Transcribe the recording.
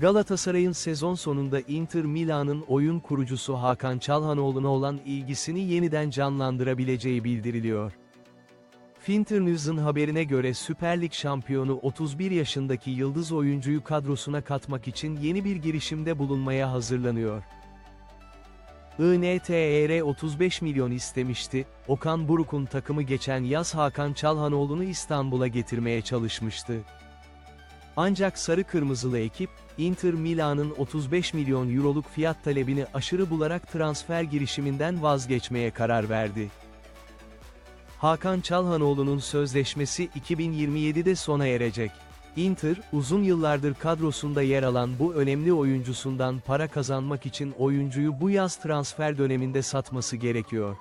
Galatasaray'ın sezon sonunda Inter Milan'ın oyun kurucusu Hakan Çalhanoğlu'na olan ilgisini yeniden canlandırabileceği bildiriliyor. Finternews'ın haberine göre Süper Lig şampiyonu 31 yaşındaki yıldız oyuncuyu kadrosuna katmak için yeni bir girişimde bulunmaya hazırlanıyor. INTR 35 milyon istemişti, Okan Buruk'un takımı geçen yaz Hakan Çalhanoğlu'nu İstanbul'a getirmeye çalışmıştı. Ancak sarı kırmızılı ekip, Inter Milan'ın 35 milyon euroluk fiyat talebini aşırı bularak transfer girişiminden vazgeçmeye karar verdi. Hakan Çalhanoğlu'nun sözleşmesi 2027'de sona erecek. Inter, uzun yıllardır kadrosunda yer alan bu önemli oyuncusundan para kazanmak için oyuncuyu bu yaz transfer döneminde satması gerekiyor.